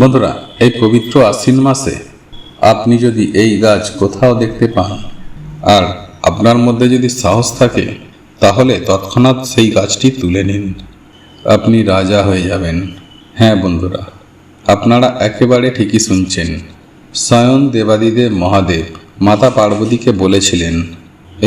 বন্ধুরা, এই পবিত্র আশ্বিন মাসে আপনি যদি এই গাছ কোথাও দেখতে পান আর আপনার মধ্যে যদি সাহস থাকে, তাহলে তৎক্ষণাৎ সেই গাছটি তুলে নিন। আপনি রাজা হয়ে যাবেন। হ্যাঁ বন্ধুরা, আপনারা একেবারে ঠিকই শুনছেন। স্বয়ং দেবাদিদেব মহাদেব মাতা পার্বতীকে বলেছিলেন,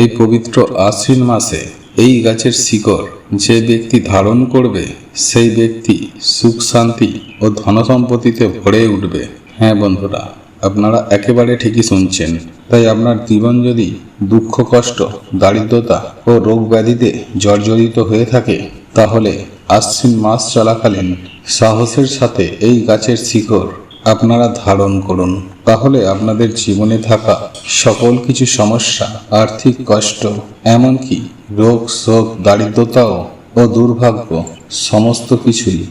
এই পবিত্র আশ্বিন মাসে এই গাছের শিকড় যে ব্যক্তি ধারণ করবে, সেই ব্যক্তি সুখ, শান্তি ও ধনসম্পত্তিতে ভরে উঠবে। হ্যাঁ বন্ধুরা, আপনারা একেবারে ঠিকই শুনছেন। তাই আপনার জীবন যদি দুঃখ, কষ্ট, দারিদ্রতা ও রোগ ব্যাধিতে জর্জরিত হয়ে থাকে, তাহলে আশ্বিন মাস চলাকালীন সাহসের সাথে এই গাছের শিকড় আপনারা ধারণ করুন। তাহলে আপনাদের জীবনে থাকা সকল কিছু সমস্যা, আর্থিক কষ্ট, এমনকি রোগ, শোক, দারিদ্রতাও ও দুর্ভাগ্য সমস্ত কিছুই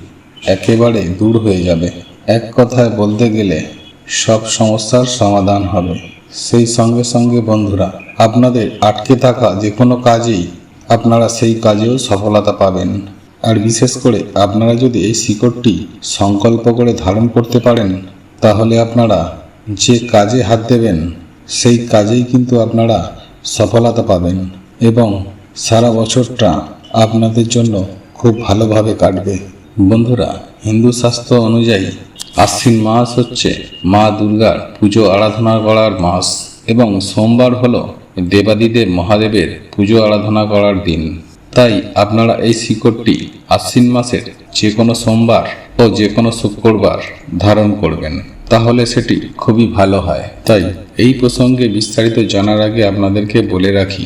একেবারে দূর হয়ে যাবে। এক কথায় বলতে গেলে সব সমস্যার সমাধান হবে। সেই সঙ্গে সঙ্গে বন্ধুরা, আপনাদের আটকে থাকা যে কোনো কাজেই আপনারা সেই কাজেও সফলতা পাবেন। আর বিশেষ করে আপনারা যদি এই শিকড়টি সংকল্প করে ধারণ করতে পারেন, তাহলে আপনারা যে কাজে হাত দেবেন, সেই কাজেই কিন্তু আপনারা সফলতা পাবেন এবং সারা বছরটা আপনাদের জন্য খুব ভালোভাবে কাটবে। বন্ধুরা, হিন্দু শাস্ত্র অনুযায়ী আশ্বিন মাস হচ্ছে মা দুর্গার পুজো আরাধনা করার মাস এবং সোমবার হলো দেবাদিদেব মহাদেবের পুজো আরাধনা করার দিন। তাই আপনারা এই শিকড়টি আশ্বিন মাসের যে কোনো সোমবার ও যে কোনো শুক্রবার ধারণ করবেন, তাহলে সেটি খুবই ভালো হয়। তাই এই প্রসঙ্গে বিস্তারিত জানার আগে আপনাদেরকে বলে রাখি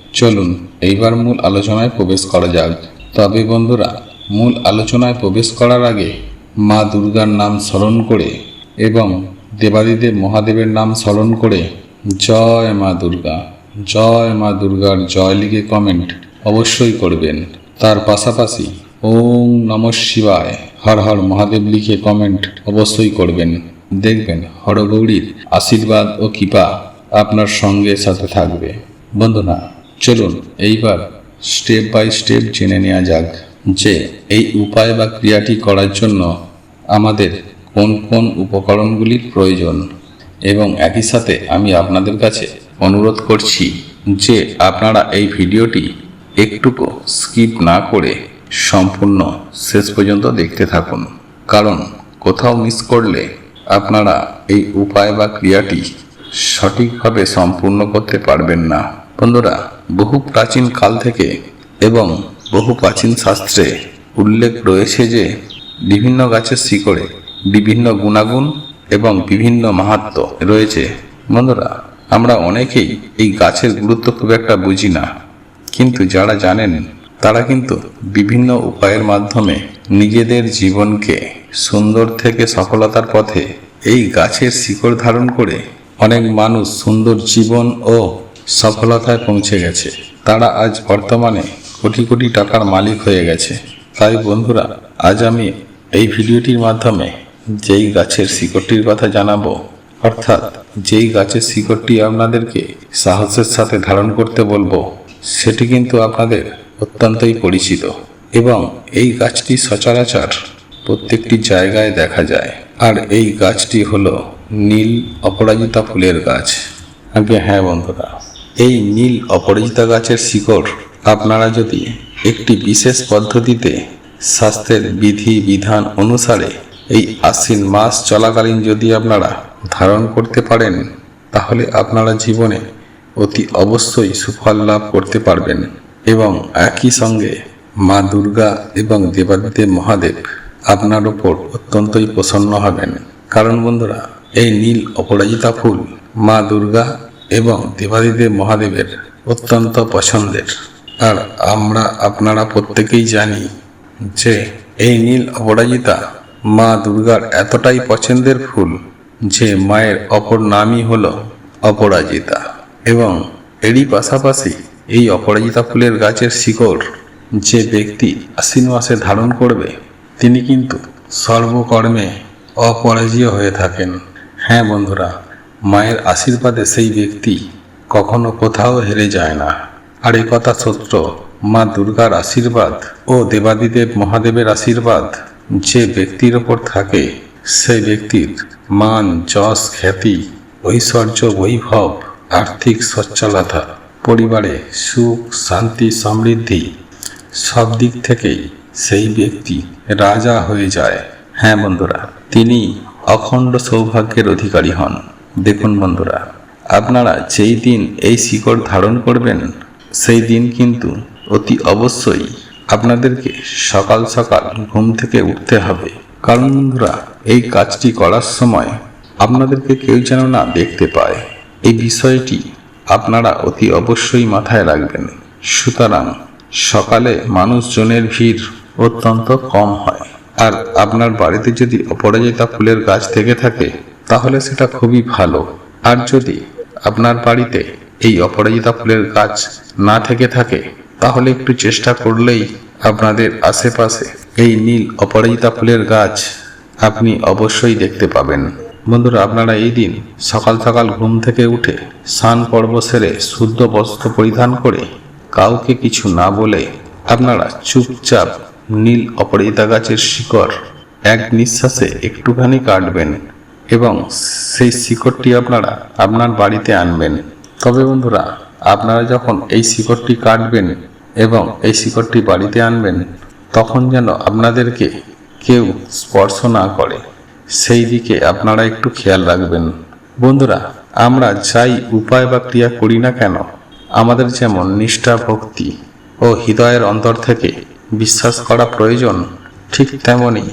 চলুন, এইবার মূল আলোচনায় প্রবেশ করা যাক। তবে বন্ধুরা, মূল আলোচনায় প্রবেশ করার আগে মা দুর্গার নাম স্মরণ করে এবং দেবাদিদেব মহাদেবের নাম স্মরণ করে জয় মা দুর্গা, জয় মা দুর্গার জয় লিখে কমেন্ট অবশ্যই করবেন। তার পাশাপাশি ওম নম শিবায় হর হর মহাদেব লিখে কমেন্ট অবশ্যই করবেন। দেখবেন হরগৌরীর আশীর্বাদ ও কৃপা আপনার সঙ্গে সাথে থাকবে। বন্ধুরা চলুন এইবার স্টেপ বাই স্টেপ জেনে নেওয়া যাক যে এই উপায় বা ক্রিয়াটি করার জন্য আমাদের কোন কোন উপকরণগুলির প্রয়োজন। এবং একই সাথে আমি আপনাদের কাছে অনুরোধ করছি যে আপনারা এই ভিডিওটি একটুকু স্কিপ না করে সম্পূর্ণ শেষ পর্যন্ত দেখতে থাকুন। কারণ কোথাও মিস করলে আপনারা এই উপায় বা ক্রিয়াটি সঠিকভাবে সম্পূর্ণ করতে পারবেন না। বন্ধুরা, বহু প্রাচীন কাল থেকে এবং বহু প্রাচীন শাস্ত্রে উল্লেখ রয়েছে যে বিভিন্ন গাছের শিকড়ে বিভিন্ন গুণাগুণ এবং বিভিন্ন মাহাত্ম রয়েছে। বন্ধুরা, আমরা অনেকেই এই গাছের গুরুত্ব খুব একটা বুঝি না। কিন্তু যারা জানেন, তারা কিন্তু বিভিন্ন উপায়ের মাধ্যমে নিজেদের জীবনকে সুন্দর থেকে সফলতার পথে এই গাছের শিকড় ধারণ করে অনেক মানুষ সুন্দর জীবন ও সফলতায় পৌঁছে গেছে। তারা আজ বর্তমানে কোটি কোটি টাকার মালিক হয়ে গেছে। তাই বন্ধুরা, আজ আমি এই ভিডিওটির মাধ্যমে যেই গাছের শিকড়টির কথা জানাব, অর্থাৎ যেই গাছের শিকড়টি আপনাদেরকে সাহসের সাথে ধারণ করতে বলব, সেটি কিন্তু আপনাদের অত্যন্তই পরিচিত এবং এই গাছটি সচরাচর প্রত্যেকটি জায়গায় দেখা যায়। আর এই গাছটি হলো নীল অপরাজিতা ফুলের গাছ। আগে হ্যাঁ বন্ধুরা। এই নীল অপরাজিতা গাছের শিকড় আপনারা যদি একটি বিশেষ পদ্ধতিতে স্বাস্থ্যের বিধি বিধান অনুসারে এই আশ্বিন মাস চলাকালীন যদি আপনারা ধারণ করতে পারেন, তাহলে আপনারা জীবনে অতি অবশ্যই সুফল লাভ করতে পারবেন এবং একই সঙ্গে মা দুর্গা এবং দেবাদিদেব মহাদেব আপনার ওপর অত্যন্তই প্রসন্ন হবেন। কারণ বন্ধুরা, এই নীল অপরাজিতা ফুল মা দুর্গা এবং দেবাদিদেব মহাদেবের অত্যন্ত পছন্দের। আর আমরা, আপনারা প্রত্যেকেই জানি যে এই নীল অপরাজিতা মা দুর্গার এতটাই পছন্দের ফুল যে মায়ের অপর নামই হল অপরাজিতা। এবং এরই পাশাপাশি এই অপরাজিতা ফুলের গাছের শিকড় যে ব্যক্তি আশ্বিন মাসে ধারণ করবে, তিনি কিন্তু সর্বকর্মে অপরাজীয় হয়ে থাকেন। হ্যাঁ বন্ধুরা মায়ের আশীর্বাদে সেই ব্যক্তি কখনো কোথাও হেরে যায় না। আর এই কথা সত্য, মা দুর্গার আশীর্বাদ ও দেবাদিদেব মহাদেবের আশীর্বাদ যে ব্যক্তির ওপর থাকে, সেই ব্যক্তির মান, যশ, খ্যাতি, ঐশ্বর্য, বৈভব, আর্থিক সচ্ছলতা, পরিবারে সুখ, শান্তি, সমৃদ্ধি, সব দিক থেকেই সেই ব্যক্তি রাজা হয়ে যায়। হ্যাঁ বন্ধুরা, তিনি অখণ্ড সৌভাগ্যের অধিকারী হন। দেখুন বন্ধুরা, আপনারা যেই দিন এই শিকড় ধারণ করবেন, সেই দিন কিন্তু অতি অবশ্যই আপনাদেরকে সকাল সকাল ঘুম থেকে উঠতে হবে। কারণ বন্ধুরা, এই কাজটি করার সময় আপনাদেরকে কেউ যেন না দেখতে পায়। এই বিষয়টি আপনারা অতি অবশ্যই মাথায় রাখবেন। সুতরাং সকালে মানুষজনের ভিড় অত্যন্ত কম হয়। আর আপনার বাড়িতে যদি অপরাজিতা ফুলের গাছ থেকে থাকে তাহলে সেটা খুবই ভালো। আর যদি আপনার বাড়িতে এই অপরাজিতা ফুলের গাছ না থেকে থাকে, তাহলে একটু চেষ্টা করলেই আপনাদের আশেপাশে এই নীল অপরাজিতা ফুলের গাছ আপনি অবশ্যই দেখতে পাবেন। বন্ধুরা, আপনারা এই দিন সকাল সকাল ঘুম থেকে উঠে স্নান পর্ব সেরে শুদ্ধ বস্ত্র পরিধান করে কাউকে কিছু না বলে আপনারা চুপচাপ নীল অপরাজিতা গাছের শিকড় এক নিঃশ্বাসে একটুখানি কাটবেন। এবং সেই শিকড়টি আপনারা আপনার বাড়িতে আনবেন। তবে বন্ধুরা, আপনারা যখন এই শিকড়টি কাটবেন এবং এই শিকড়টি বাড়িতে আনবেন, তখন যেন আপনাদেরকে কেউ স্পর্শ না করে। সেই দিকে আপনারা একটু খেয়াল রাখবেন। বন্ধুরা, আমরা যাই উপায় বা ক্রিয়া করি না কেন, আমাদের যেমন নিষ্ঠা, ভক্তি ও হৃদয়ের অন্তর থেকে বিশ্বাস করা প্রয়োজন, ঠিক তেমনি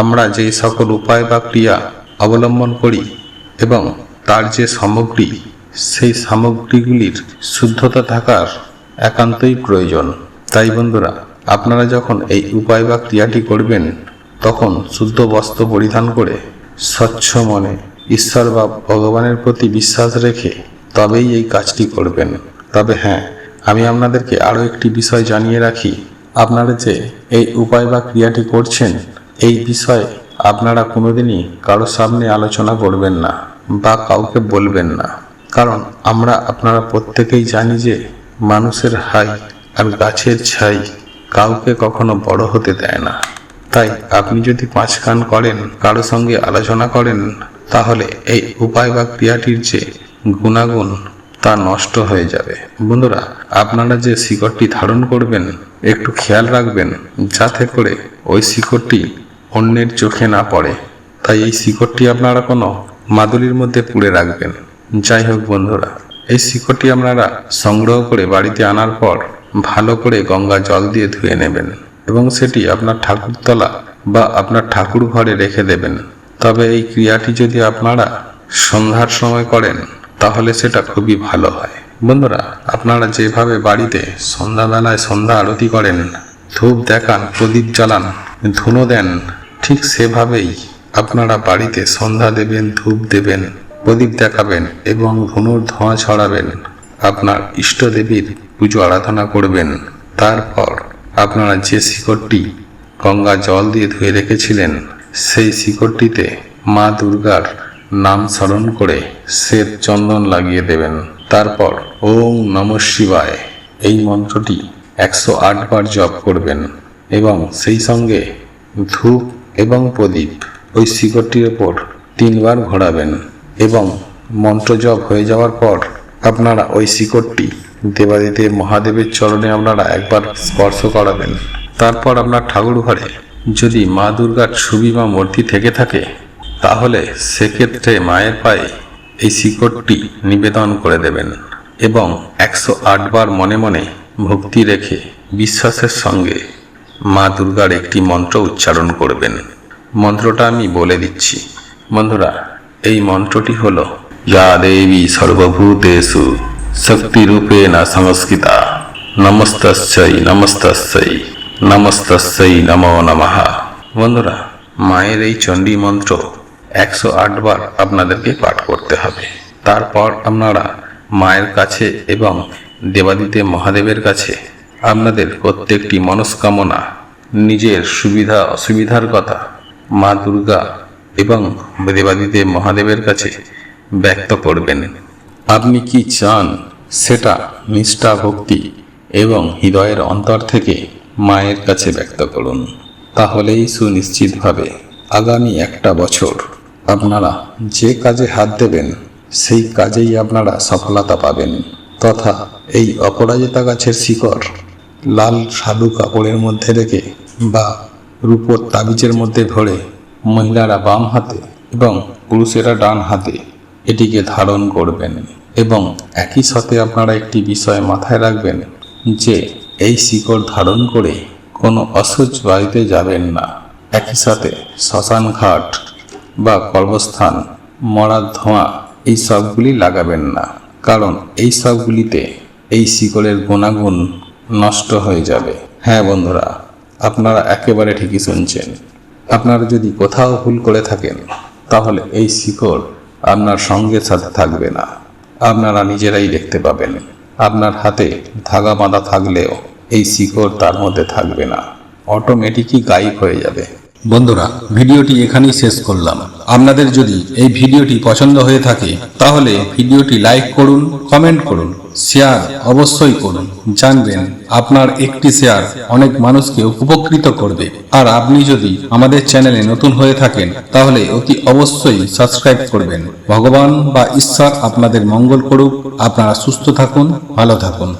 আমরা যেই সকল উপায় বা ক্রিয়া অবলম্বন করি এবং তার যে সামগ্রী, সেই সামগ্রীগুলির শুদ্ধতা থাকার একান্তই প্রয়োজন। তাই বন্ধুরা, আপনারা যখন এই উপায় বা ক্রিয়াটি করবেন, তখন শুদ্ধ বস্ত্র পরিধান করে স্বচ্ছ মনে ঈশ্বর বা ভগবানের প্রতি বিশ্বাস রেখে তবেই এই কাজটি করবেন। তবে হ্যাঁ আমি আপনাদেরকে আরও একটি বিষয় জানিয়ে রাখি। আপনারা যে এই উপায় বা ক্রিয়াটি করছেন, এই বিষয়ে আপনারা কোনোদিনই কারোর সামনে আলোচনা করবেন না বা কাউকে বলবেন না। কারণ আমরা আপনারা প্রত্যেকেই জানি যে মানুষের হাই আর গাছের ছাই কাউকে কখনো বড় হতে দেয় না। তাই আপনি যদি পাঁচ কান করেন, কারও সঙ্গে আলোচনা করেন, তাহলে এই উপায় বা ক্রিয়াটির যে গুণাগুণ তা নষ্ট হয়ে যাবে। বন্ধুরা, আপনারা যে শিকড়টি ধারণ করবেন, একটু খেয়াল রাখবেন, যাতে করে ওই শিকড়টি অন্যের চোখে না পড়ে। তাই এই শিকড়টি আপনারা কোনো মাদুলির মধ্যে পুড়ে রাখবেন। যাই হোক বন্ধুরা, এই শিকড়টি আপনারা সংগ্রহ করে বাড়িতে আনার পর ভালো করে গঙ্গা জল দিয়ে ধুয়ে নেবেন এবং সেটি আপনার ঠাকুরতলা বা আপনার ঠাকুর ঘরে রেখে দেবেন। তবে এই ক্রিয়াটি যদি আপনারা সন্ধ্যার সময় করেন, তাহলে সেটা খুবই ভালো হয়। বন্ধুরা, আপনারা যেভাবে বাড়িতে সন্ধ্যাবেলায় সন্ধ্যা আরতি করেন, ধূপ দেখান, প্রদীপ জ্বালান, ধুনো দেন ঠিক সেভাবেই আপনারা বাড়িতে সন্ধ্যা দেবেন, ধূপ দেবেন, প্রদীপ দেখাবেন এবং ধনুর ধোঁয়া ছড়াবেন। আপনার ইষ্টদেবীর পুজো আরাধনা করবেন। তারপর আপনারা যে শিকড়টি গঙ্গা জল দিয়ে ধুয়ে রেখেছিলেন, সেই শিকড়টিতে মা দুর্গার নাম স্মরণ করে শ্বেত চন্দন লাগিয়ে দেবেন। তারপর ওম নম শিবায় এই মন্ত্রটি একশো বার জপ করবেন এবং সেই সঙ্গে ধূপ এবং প্রদীপ ওই শিকড়টির ওপর তিনবার ঘোরাবেন এবং মন্ত্র জপ হয়ে যাওয়ার পর আপনারা ওই শিকড়টি দেবাদিদেব মহাদেবের চরণে আপনারা একবার স্পর্শ করাবেন। তারপর আপনার ঠাকুর ঘরে যদি মা দুর্গার ছবি বা মূর্তি থেকে থাকে, তাহলে সেক্ষেত্রে মায়ের পায়ে এই শিকড়টি নিবেদন করে দেবেন এবং একশো বার মনে মনে ভক্তি রেখে বিশ্বাসের সঙ্গে মা দুর্গার একটি মন্ত্র উচ্চারণ করবেন। মন্ত্রটা আমি বলে দিচ্ছি। বন্ধুরা, এই মন্ত্রটি হল যা দেবী সর্বভূতেষু শক্তিরূপে না সংস্কৃতা। নমস্তস্যই নমস্তস্যই নমস্তস্যই নমো নমঃ। বন্ধুরা, মায়ের এই চণ্ডী মন্ত্র একশো বার আপনাদেরকে পাঠ করতে হবে। তারপর আপনারা মায়ের কাছে এবং দেবাদিতে মহাদেবের কাছে আপনাদের প্রত্যেকটি মনস্কামনা, নিজের সুবিধা, অসুবিধার কথা মা দুর্গা এবং দেবাদিতে মহাদেবের কাছে ব্যক্ত করবেন। আপনি কি চান সেটা নিষ্ঠা, ভক্তি এবং হৃদয়ের অন্তর থেকে মায়ের কাছে ব্যক্ত করুন? তাহলেই সুনিশ্চিতভাবে আগামী একটা বছর আপনারা যে কাজে হাত দেবেন, সেই কাজেই আপনারা সফলতা পাবেন। তথা এই অপরাজিতা গাছের শিকড় লাল সাদু কাপড়ের মধ্যে রেখে বা রূপোর তাবিজের মধ্যে ভরে মহিলারা বাম হাতে এবং পুরুষেরা ডান হাতে এটিকে ধারণ করবেন এবং একই সাথে আপনারা একটি বিষয় মাথায় রাখবেন যে এই শিকড় ধারণ করে কোনো অসুচ বাড়িতে যাবেন না। একই সাথে শ্মশান ঘাট বা কর্মস্থান মরার ধোঁয়া এই সবগুলি লাগাবেন না। কারণ এই সবগুলিতে এই শিকড়ের গুণাগুণ নষ্ট হয়ে যাবে। হ্যাঁ বন্ধুরা, আপনারা একেবারে ঠিকই শুনছেন। আপনারা যদি কোথাও ভুল করে থাকেন, তাহলে এই শিকড় আপনার সঙ্গের সাথে থাকবে না। আপনারা নিজেরাই দেখতে পাবেন। আপনার হাতে ধাগা বাঁধা থাকলেও এই শিকড় তার মধ্যে থাকবে না। অটোমেটিকই গায়েব হয়ে যাবে। বন্ধুরা, ভিডিওটি এখানেই শেষ করলাম। আপনাদের যদি এই ভিডিওটি পছন্দ হয়ে থাকে, তাহলে ভিডিওটি লাইক করুন কমেন্ট করুন। শেয়ার অবশ্যই করুন। জানবেন আপনার একটি শেয়ার অনেক মানুষকে উপকৃত করবে। আর আপনি যদি আমাদের চ্যানেলে নতুন হয়ে থাকেন, তাহলে অতি অবশ্যই সাবস্ক্রাইব করবেন। ভগবান বা ঈশ্বর আপনাদের মঙ্গল করুক। আপনারা সুস্থ থাকুন, ভালো থাকুন।